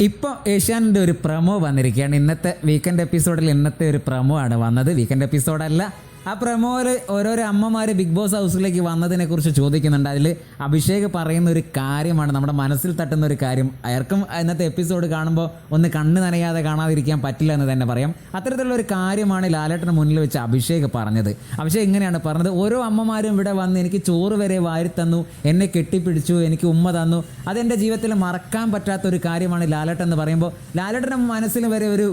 ഇപ്പോൾ ഏഷ്യാനിന്റെ ഒരു പ്രമോ വന്നിരിക്കുകയാണ്. ഇന്നത്തെ വീക്കെൻഡ് എപ്പിസോഡിൽ ഇന്നത്തെ ഒരു പ്രമോ ആണ് വന്നത്. വീക്കെൻഡ് എപ്പിസോഡല്ല ആ പ്രമോയിൽ ഓരോരോ അമ്മമാർ ബിഗ് ബോസ് ഹൗസിലേക്ക് വന്നതിനെ കുറിച്ച് ചോദിക്കുന്നുണ്ട്. അതിൽ അഭിഷേക് പറയുന്ന ഒരു കാര്യമാണ്. നമ്മുടെ മനസ്സിൽ തട്ടുന്ന ഒരു കാര്യം. അയാൾക്കും ഇന്നത്തെ എപ്പിസോഡ് കാണുമ്പോൾ ഒന്ന് കണ്ണ് നനയാതെ കാണാതിരിക്കാൻ പറ്റില്ല എന്ന് തന്നെ പറയാം. അത്തരത്തിലുള്ള ഒരു കാര്യമാണ് ലാലേട്ടന് മുന്നിൽ വെച്ച് അഭിഷേക് പറഞ്ഞത്. അഭിഷേക് ഇങ്ങനെയാണ് പറഞ്ഞത്. ഓരോ അമ്മമാരും ഇവിടെ വന്ന് എനിക്ക് ചോറ് വരെ വാരി തന്നു എന്നെ കെട്ടിപ്പിടിച്ചു എനിക്ക് ഉമ്മ തന്നു. അതെന്റെ ജീവിതത്തിൽ മറക്കാൻ പറ്റാത്ത ഒരു കാര്യമാണ് ലാലേട്ടൻ എന്ന് പറയുമ്പോൾ ലാലേട്ടന്റെ മനസ്സിൽ വരെ ഒരു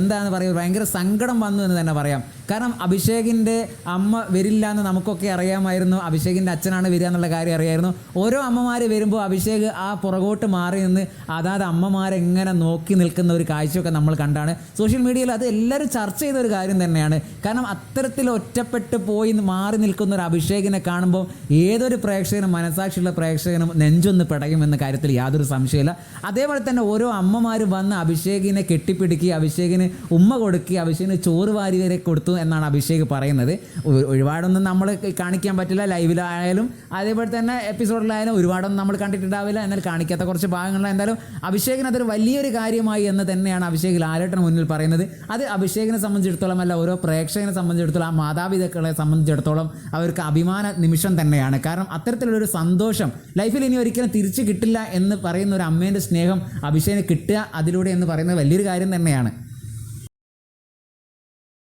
എന്താണ് പറയുക ഭയങ്കര സങ്കടം വന്നു എന്ന് തന്നെ പറയാം. കാരണം അഭിഷേകിന്റെ അമ്മ വരില്ല എന്ന് നമുക്കൊക്കെ അറിയാമായിരുന്നു. അഭിഷേകിന്റെ അച്ഛനാണ് വരിക എന്നുള്ള കാര്യം അറിയായിരുന്നു. ഓരോ അമ്മമാർ വരുമ്പോൾ അഭിഷേക് ആ പുറകോട്ട് മാറി നിന്ന് അതാത് അമ്മമാരെങ്ങനെ നോക്കി നിൽക്കുന്ന ഒരു കാഴ്ചയൊക്കെ നമ്മൾ കണ്ടാണ്. സോഷ്യൽ മീഡിയയിൽ അത് എല്ലാവരും ചർച്ച ചെയ്ത ഒരു കാര്യം തന്നെയാണ്. കാരണം അത്തരത്തിൽ ഒറ്റപ്പെട്ട് പോയി മാറി നിൽക്കുന്ന ഒരു അഭിഷേകിനെ കാണുമ്പോൾ ഏതൊരു പ്രേക്ഷകനും മനസാക്ഷിയുള്ള പ്രേക്ഷകനും നെഞ്ചൊന്ന് പിടയുമെന്ന കാര്യത്തിൽ യാതൊരു സംശയമില്ല അതേപോലെ തന്നെ ഓരോ അമ്മമാരും വന്ന് അഭിഷേകിനെ കെട്ടിപ്പിടിക്കുക അഭിഷേകിന് ഉമ്മ കൊടുക്കി അഭിഷേകിന് ചോറ് വാരി വരെ കൊടുത്തു എന്നാണ് അഭിഷേക് പറയുന്നത്. ഒരുപാടൊന്നും നമ്മൾ കാണിക്കാൻ പറ്റില്ല ലൈവിലായാലും അതേപോലെ തന്നെ എപ്പിസോഡിലായാലും ഒരുപാടൊന്നും നമ്മൾ കണ്ടിട്ടുണ്ടാവില്ല. എന്നാൽ കാണിക്കാത്ത കുറച്ച് ഭാഗങ്ങളിൽ എന്തായാലും അഭിഷേകിന് അതൊരു വലിയൊരു കാര്യമായി എന്ന് തന്നെയാണ് അഭിഷേക് ലാലേട്ടന് മുന്നിൽ പറയുന്നത്. അത് അഭിഷേകിനെ സംബന്ധിച്ചിടത്തോളം അല്ല ഓരോ പ്രേക്ഷകനെ സംബന്ധിച്ചിടത്തോളം ആ മാതാപിതാക്കളെ സംബന്ധിച്ചിടത്തോളം അവർക്ക് അഭിമാന നിമിഷം തന്നെയാണ്. കാരണം അത്തരത്തിലുള്ളൊരു സന്തോഷം ലൈഫിൽ ഇനി ഒരിക്കലും തിരിച്ചു കിട്ടില്ല എന്ന് പറയുന്ന ഒരു അമ്മേന്റെ സ്നേഹം അഭിഷേകിന് കിട്ടുക അതിലൂടെ എന്ന് പറയുന്നത് വലിയൊരു കാര്യം തന്നെയാണ്.